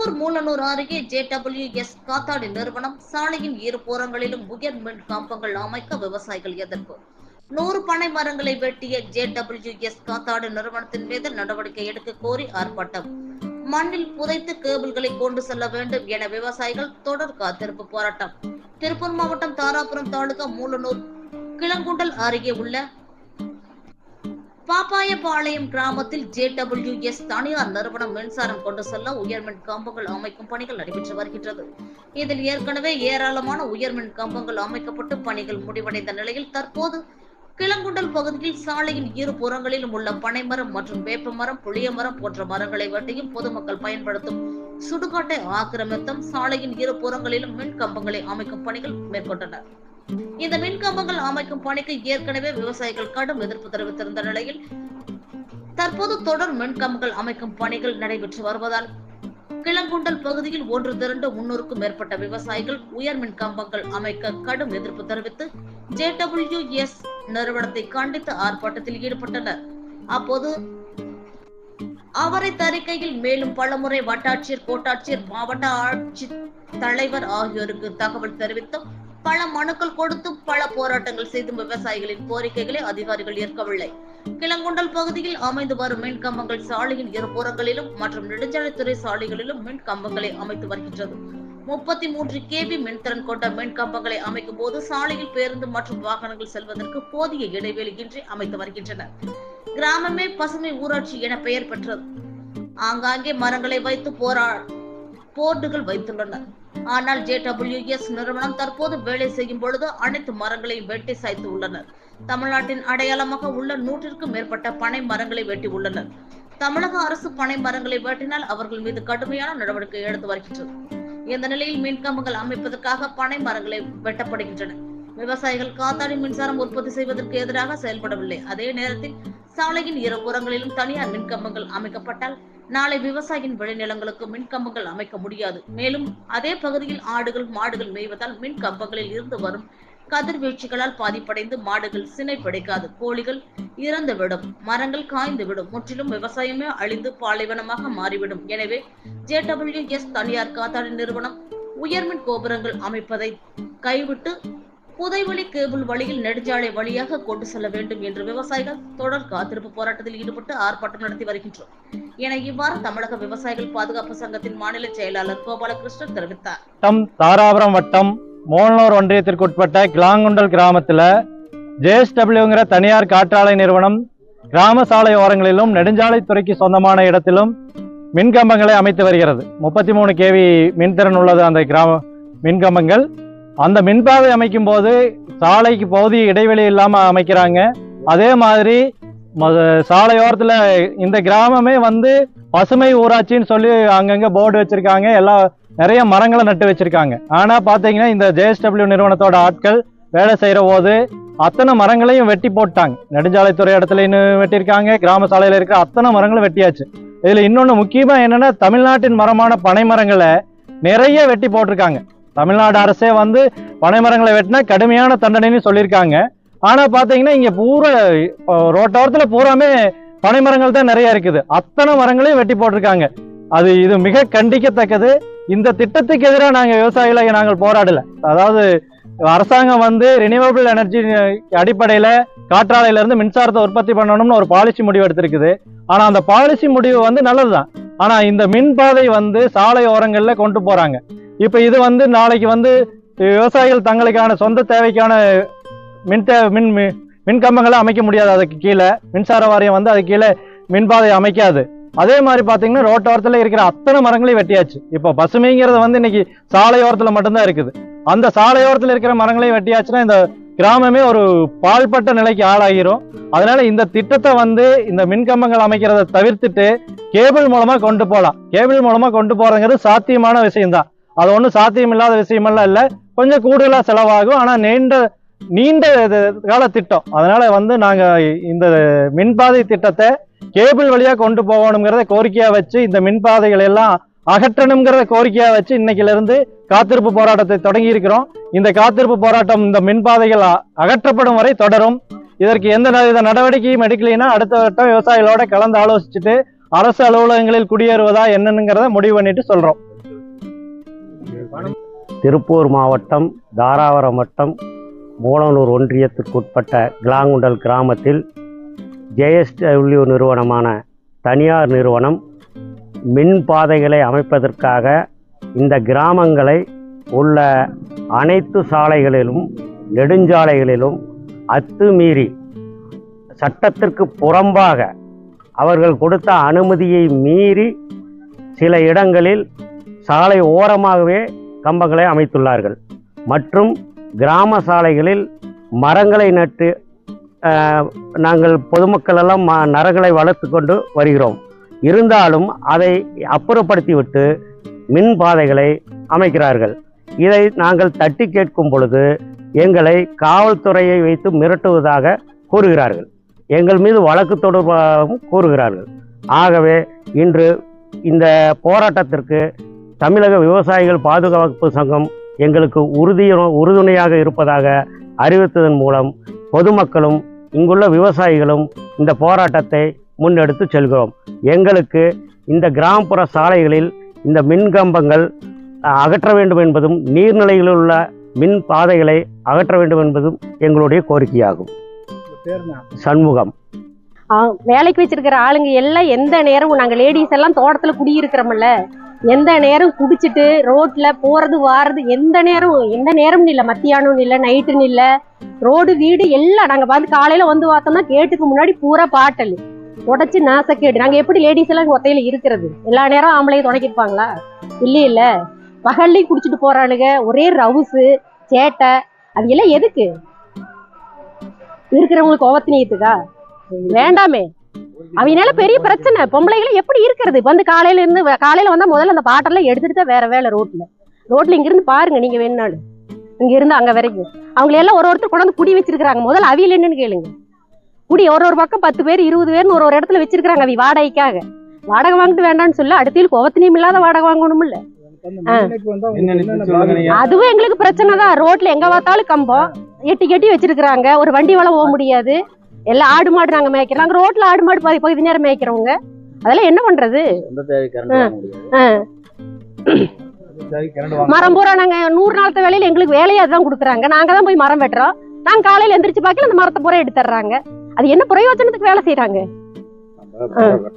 திருப்பூர் மூலனூர் அருகே JW S காத்தாடி நிறுவனம் சாலையின் இரு புறங்களிலும் உயர் மின் காம்பங்கள் அமைக்க விவசாயிகள் எதிர்ப்பு. நூறு பனை மரங்களை வெட்டிய ஜேடபிள்யூ எஸ் காத்தாடு நிறுவனத்தின் மீது நடவடிக்கை எடுக்க கோரி ஆர்ப்பாட்டம். மண்ணில் புதைத்து கேபிள்களை கொண்டு செல்ல வேண்டும் என விவசாயிகள் தொடர் காத்திருப்பு போராட்டம். திருப்பூர் மாவட்டம் தாராபுரம் தாலுகா மூலனூர் கிளங்குண்டல் அருகே உள்ள பாப்பாயபாளையம் கிராமத்தில் ஜேடபிள்யூஎஸ் தனியார் நிறுவனம் மின்சாரம் கொண்டு செல்ல உயர்மின் கம்பங்கள் அமைக்கும் பணிகள் நடைபெற்று வருகின்றது. இதில் ஏற்கனவே ஏராளமான உயர்மின் கம்பங்கள் அமைக்கப்பட்டு பணிகள் முடிவடைந்த நிலையில் தற்போது கிளங்குண்டல் பகுதியில் சாலையின் இரு புறங்களிலும் உள்ள பனைமரம் மற்றும் வேப்பமரம் புளியமரம் போன்ற மரங்களை வெட்டியும் பொதுமக்கள் பயன்படுத்தும் சுடுகாட்டை ஆக்கிரமித்தும் சாலையின் இரு புறங்களிலும் மின் கம்பங்களை அமைக்கும் பணிகள் மேற்கொண்டனர். இந்த மின்கம்பங்கள் அமைக்கும் பணிக்கு ஏற்கனவே விவசாயிகள் கடும் எதிர்ப்பு தெரிவித்திருந்த நிலையில் தற்போது தொடர் மின்கம்பங்கள் அமைக்கும் பணிகள் நடைபெற்று வருவதால் கிளங்குண்டல் பகுதியில் ஒன்று திரண்டு முன்னூறுக்கும் மேற்பட்ட விவசாயிகள் உயர் மின் கம்பங்கள் அமைக்க கடும் எதிர்ப்பு தெரிவித்து ஜேடபிள்யூ எஸ் நிறுவனத்தை கண்டித்து ஆர்ப்பாட்டத்தில் ஈடுபட்டனர். அப்போது அவரை தறிக்கையில் மேலும் பலமுறை வட்டாட்சியர் கோட்டாட்சியர் மாவட்ட ஆட்சி தலைவர் ஆகியோருக்கு தகவல் தெரிவித்தும் பல மனுக்கள் கொடுத்தும் பல போராட்டங்கள் செய்தும் விவசாயிகளின் கோரிக்கைகளை அதிகாரிகள் ஏற்கவில்லை. கிளங்குண்டல் பகுதியில் அமைந்து வரும் மின் கம்பங்கள் சாலையின் இருபுறங்களிலும் மற்றும் நெடுஞ்சாலைத்துறை சாலைகளிலும் மின் கம்பங்களை அமைத்து வருகின்றது. முப்பத்தி மூன்று கேவி மின்திறன் கொண்ட மின் கம்பங்களை அமைக்கும் போது சாலையில் பேருந்து மற்றும் வாகனங்கள் செல்வதற்கு போதிய இடைவெளி இன்றி அமைத்து வருகின்றன. கிராமமே பசுமை ஊராட்சி என பெயர் பெற்றது. ஆங்காங்கே மரங்களை வைத்து போரா போர்டுகள் வைத்துள்ளனர். ஆனால் ஜேடபிள்யூஎஸ் நிறுவனம் தற்போது வேலை செய்யும் பொழுது அனைத்து மரங்களையும் வெட்டி சாய்த்து உள்ளனர். தமிழ்நாட்டின் அடையாளமாக உள்ள நூற்றிற்கும் மேற்பட்ட பனை மரங்களை வெட்டி உள்ளனர். தமிழக அரசு பனை மரங்களை வெட்டினால் அவர்கள் மீது கடுமையான நடவடிக்கை எடுத்து வருகின்றது இந்த நிலையில் மின்கம்பங்கள் அமைப்பதற்காக பனை மரங்களை வெட்டப்படுகின்றன. விவசாயிகள் காத்தாடி மின்சாரம் உற்பத்தி செய்வதற்கு எதிராக செயல்படவில்லை. அதே நேரத்தில் சாலையின் இரு புறங்களிலும் தனியார் மின்கம்பங்கள் அமைக்கப்பட்டால் நாளை விவசாயியின் விளைநிலங்களுக்கு மின்கம்பங்கள் அமைக்க முடியாது. மேலும் அதே பகுதியில் ஆடுகள் மாடுகள் மேய்வதால் மின் கம்பங்களில் இருந்து வரும் கதிர்வீழ்ச்சிகளால் பாதிப்படைந்து மாடுகள் சினை பிடிக்காது. கோழிகள் இறந்துவிடும் மரங்கள் காய்ந்துவிடும் முற்றிலும் விவசாயமே அழிந்து பாலைவனமாக மாறிவிடும். எனவே ஜேடபிள்யூ எஸ் தனியார் காத்தாடி நிறுவனம் உயர்மின் கோபுரங்கள் அமைப்பதை கைவிட்டு புதைவெளி கேபிள் வழியில் நெடுஞ்சாலை வழியாக கொண்டு செல்ல வேண்டும் என்று விவசாயிகள் தொடர் காத்திருப்பு போராட்டத்தில் ஈடுபட்டு ஆர்ப்பாட்டம் நடத்தி வருகின்றோம். என இவ்வாறு தமிழக விவசாயிகள் பாதுகாப்பு சங்கத்தின் மாநில செயலாளர் கோபாலகிருஷ்ணன் தெரிவித்தார். தாராபுரம் வட்டம் மோகனூர் ஒன்றியத்திற்கு உட்பட்ட கிளாங்குண்டல் கிராமத்தில் ஜேஎஸ்டபிள்யூங்கிற தனியார் காற்றாலை நிறுவனம் கிராம சாலை ஓரங்களிலும் நெடுஞ்சாலைத்துறைக்கு சொந்தமான இடத்திலும் மின்கம்பங்களை அமைத்து வருகிறது. முப்பத்தி மூணு கேவி மின்திறன் உள்ளது அந்த கிராம மின்கம்பங்கள். அந்த மின்பாதை அமைக்கும் போது சாலைக்கு பகுதி இடைவெளி இல்லாமல் அமைக்கிறாங்க. அதே மாதிரி சாலையோரத்தில் இந்த கிராமமே வந்து பசுமை ஊராட்சின்னு சொல்லி அங்கங்கே போர்டு வச்சுருக்காங்க. எல்லா நிறைய மரங்களை நட்டு வச்சுருக்காங்க. ஆனால் பார்த்தீங்கன்னா இந்த ஜேஎஸ்டபிள்யூ நிறுவனத்தோட ஆட்கள் வேலை செய்கிற போது அத்தனை மரங்களையும் வெட்டி போட்டாங்க. நெடுஞ்சாலைத்துறை இடத்துலன்னு வெட்டியிருக்காங்க கிராம சாலையில் இருக்கிற அத்தனை மரங்களும் வெட்டியாச்சு. இதில் இன்னொன்று முக்கியமாக என்னென்னா தமிழ்நாட்டின் மரமான பனை மரங்களை நிறைய வெட்டி போட்டிருக்காங்க. தமிழ்நாடு அரசே வந்து பனை மரங்களை வெட்டினா கடுமையான தண்டனைன்னு சொல்லியிருக்காங்க. ஆனால் பார்த்தீங்கன்னா இங்கே பூரா ரோட்டோரத்தில் பூராமே பனை மரங்கள் தான் நிறைய இருக்குது. அத்தனை மரங்களையும் வெட்டி போட்டிருக்காங்க. அது இது மிக கண்டிக்கத்தக்கது. இந்த திட்டத்துக்கு எதிராக நாங்கள் விவசாயிகளை நாங்கள் போராடலை. அதாவது அரசாங்கம் வந்து ரினியூவபிள் எனர்ஜி அடிப்படையில் காற்றாலையிலேருந்து மின்சாரத்தை உற்பத்தி பண்ணணும்னு ஒரு பாலிசி முடிவு எடுத்திருக்குது ஆனால் அந்த பாலிசி முடிவு வந்து நல்லது தான் ஆனால் இந்த மின் பாதை வந்து சாலை ஓரங்களில் கொண்டு போகிறாங்க இப்போ இது வந்து நாளைக்கு வந்து விவசாயிகள் தங்களுக்கான சொந்த தேவைக்கான மின் தே மின் மின் கம்பங்களை அமைக்க முடியாது. அதுக்கு கீழே மின்சார வாரியம் வந்து அதுக்கு கீழே மின்பாதை அமைக்காது. அதே மாதிரி பார்த்தீங்கன்னா ரோட்டோரத்தில் இருக்கிற அத்தனை மரங்களையும் வெட்டியாச்சு. இப்போ பசுமைங்கிறது வந்து இன்னைக்கு சாலையோரத்தில் மட்டும்தான் இருக்குது. அந்த சாலையோரத்தில் இருக்கிற மரங்களையும் வெட்டியாச்சுன்னா இந்த கிராமமே ஒரு பாழ்பட்ட நிலைக்கு ஆளாகிரும் அதனால இந்த திட்டத்தை வந்து இந்த மின்கம்பங்கள் அமைக்கிறத தவிர்த்துட்டு கேபிள் மூலமா கொண்டு போகலாம் கேபிள் மூலமா கொண்டு போறங்கிறது சாத்தியமான விஷயம்தான். அது ஒன்றும் சாத்தியம் இல்லாத விஷயமெல்லாம் இல்லை. கொஞ்சம் கூடுதலாக செலவாகும். ஆனால் நீண்ட நீண்ட இது- கால திட்டம். அதனால வந்து நாங்கள் இந்த மின்பாதை திட்டத்தை கேபிள் வழியாக கொண்டு போகணுங்கிறத கோரிக்கையாக வச்சு இந்த மின்பாதைகள் எல்லாம் அகற்றணுங்கிறத கோரிக்கையை வச்சு இன்னைக்கிலிருந்து காத்திருப்பு போராட்டத்தை தொடங்கி இருக்கிறோம் இந்த காத்திருப்பு போராட்டம் இந்த மின்பாதைகள் அகற்றப்படும் வரை தொடரும். இதற்கு எந்த வித நடவடிக்கையும் எடுக்கலைன்னா அடுத்த வட்டம் விவசாயிகளோட கலந்து ஆலோசிச்சுட்டு அரசு அலுவலகங்களில் குடியேறுவதா என்னங்கிறத முடிவு பண்ணிட்டு சொல்றோம். திருப்பூர் மாவட்டம் தாராவரம் வட்டம் மூலனூர் ஒன்றியத்திற்குட்பட்ட கிளாங்குண்டல் கிராமத்தில் ஜேஎஸ்டபிள்யூ நிறுவனமான தனியார் நிறுவனம் மின் பாதைகளை அமைப்பதற்காக இந்த கிராமங்களை உள்ள அனைத்து சாலைகளிலும் நெடுஞ்சாலைகளிலும் அத்துமீறி சட்டத்திற்கு புறம்பாக அவர்கள் கொடுத்த அனுமதியை மீறி சில இடங்களில் சாலை ஓரமாகவே கம்பங்களை அமைத்துள்ளார்கள். மற்றும் கிராம சாலைகளில் மரங்களை நட்டு நாங்கள் பொதுமக்கள் எல்லாம் ம- மரங்களை வளர்த்து கொண்டு வருகிறோம். இருந்தாலும் அதை அப்புறப்படுத்திவிட்டு மின் பாதைகளை அமைக்கிறார்கள். இதை நாங்கள் தட்டி கேட்கும் பொழுது எங்களை காவல்துறையை வைத்து மிரட்டுவதாக கூறுகிறார்கள். எங்கள் மீது வழக்கு தொடர்பாகவும் கூறுகிறார்கள். ஆகவே இன்று இந்த போராட்டத்திற்கு தமிழக விவசாயிகள் பாதுகாப்பு சங்கம் எங்களுக்கு உறுதி உறுதுணையாக இருப்பதாக அறிவித்ததன் மூலம் பொதுமக்களும் இங்குள்ள விவசாயிகளும் இந்த போராட்டத்தை முன்னெடுத்து செல்கிறோம். எங்களுக்கு இந்த கிராமப்புற சாலைகளில் இந்த மின்கம்பங்கள் அகற்ற வேண்டும் என்பதும் நீர்நிலைகளில் உள்ள மின் பாதைகளை அகற்ற வேண்டும் என்பதும் எங்களுடைய கோரிக்கையாகும். சண்முகம். வேலைக்கு வச்சிருக்கிற ஆளுங்க எல்லாம் எந்த நேரமும் நாங்கள் லேடிஸ் எல்லாம் தோட்டத்தில் குடியிருக்கிறோம்ல. எந்த நேரம் குடிச்சிட்டு ரோட்ல போறது வாரது எந்த நேரம் எந்த நேரம்னு இல்ல மத்தியானம் இல்ல நைட்டுன்னு இல்ல ரோடு வீடு எல்லாம் நாங்க வந்து காலையில வந்து பார்த்தோம்னா கேட்டுக்கு முன்னாடி பூரா பாட்டல். உடைச்சு நாசக்கேடு நாங்க எப்படி லேடிஸ் எல்லாம் ஒத்தையில இருக்கிறது? எல்லா நேரம் ஆம்பளையும் தொடக்கிருப்பாங்களா இல்ல இல்லை பகல்லையும் குடிச்சிட்டு போறானுங்க. ஒரே ரவுசு சேட்டை. அது எல்லாம் எதுக்கு? இருக்கிறவங்களுக்கு ஓவத்தினியத்துக்கா வேண்டாமே. அவனால பெரிய பிரச்சனை. பொம்பளைகளை எப்படி இருக்கிறது? வந்து காலையில இருந்து காலையில வந்தா முதல்ல அந்த பாட்டெல்லாம் எடுத்துட்டு தான் வேற வேலை ரோட்ல. ரோட்ல இங்க இருந்து பாருங்க நீங்க வேணுனாலும் இங்க இருந்து அங்க வரைக்கும். அவங்கள எல்லாம் ஒரு ஒருத்தர் கொண்டாந்து குடி வச்சிருக்காங்க முதல்ல அவியல் என்னன்னு கேளுங்க. குடி ஒரு ஒரு பக்கம் பத்து பேர் இருபது பேர்னு ஒரு ஒரு இடத்துல வச்சிருக்காங்க அவி வாடகைக்காக. வாடகை வாங்கிட்டு வேண்டாம்னு சொல்ல அடுத்தையில் கோவத்தினியும் இல்லாத வாடகை வாங்கணும் இல்ல அதுவும் எங்களுக்கு பிரச்சனை தான். ரோட்ல எங்க பார்த்தாலும் கம்பம். எட்டி கட்டி வச்சிருக்காங்க ஒரு வண்டி வளம் போக முடியாது. எல்லாம் ஆடு மாடு நாங்க மேய்க்கிறோம். நாங்க ரோட்ல ஆடு மாடு பகுதி பகுதி நேரம் மேய்க்கிறவங்க. அதெல்லாம் என்ன பண்றது? ஆ. மரம் பூரா நாங்க நூறு நாளத்த வேலையில எங்களுக்கு வேலையை அதுதான் கொடுக்குறாங்க. நாங்க தான் போய் மரம் வெட்டுறோம். நாங்க காலையில எந்திரிச்சு பார்க்கல அந்த மரத்தை பூரா எடுத்துறாங்க அது என்ன பிரயோஜனத்துக்கு வேலை செய்யறாங்க